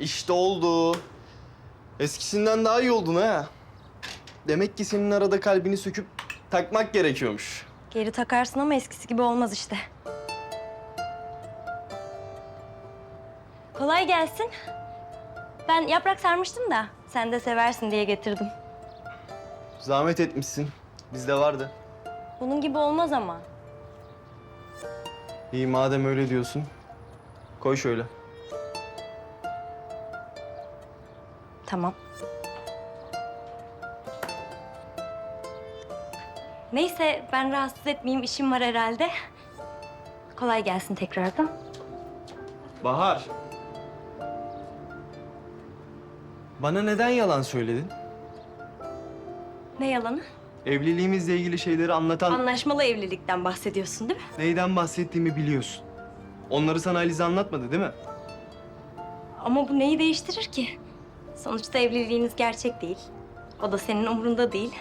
İşte oldu. Eskisinden daha iyi oldun ha. Demek ki senin arada kalbini söküp takmak gerekiyormuş. Geri takarsın ama eskisi gibi olmaz işte. Kolay gelsin. Ben yaprak sarmıştım da sen de seversin diye getirdim. Zahmet etmişsin. Bizde vardı. Bunun gibi olmaz ama. İyi madem öyle diyorsun. Koy şöyle. Tamam. Neyse ben rahatsız etmeyeyim işim var herhalde. Kolay gelsin tekrardan. Bahar. Bana neden yalan söyledin? Ne yalanı? Evliliğimizle ilgili şeyleri anlatan Anlaşmalı evlilikten bahsediyorsun değil mi? neyden bahsettiğimi biliyorsun. Onları sana Alize anlatmadı değil mi? Ama bu neyi değiştirir ki? Sonuçta evliliğiniz gerçek değil. O da senin umurunda değil.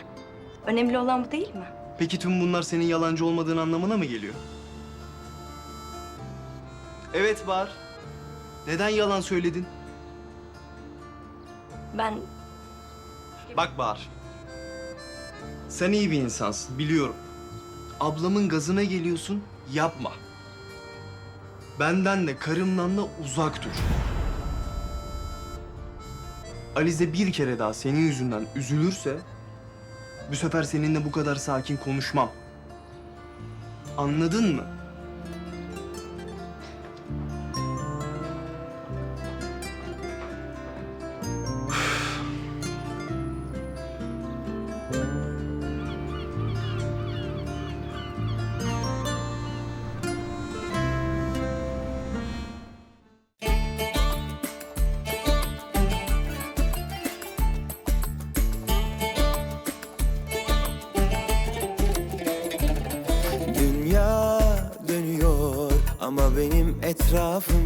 Önemli olan bu değil mi? Peki tüm bunlar senin yalancı olmadığın anlamına mı geliyor? Evet Bahar. Neden yalan söyledin? Ben Bak Bahar. Sen iyi bir insansın biliyorum. Ablamın gazına geliyorsun yapma. Benden de karımdan da uzak dur. Alize bir kere daha senin yüzünden üzülürse... ...bu sefer seninle bu kadar sakin konuşmam. Anladın mı? Ama benim etrafım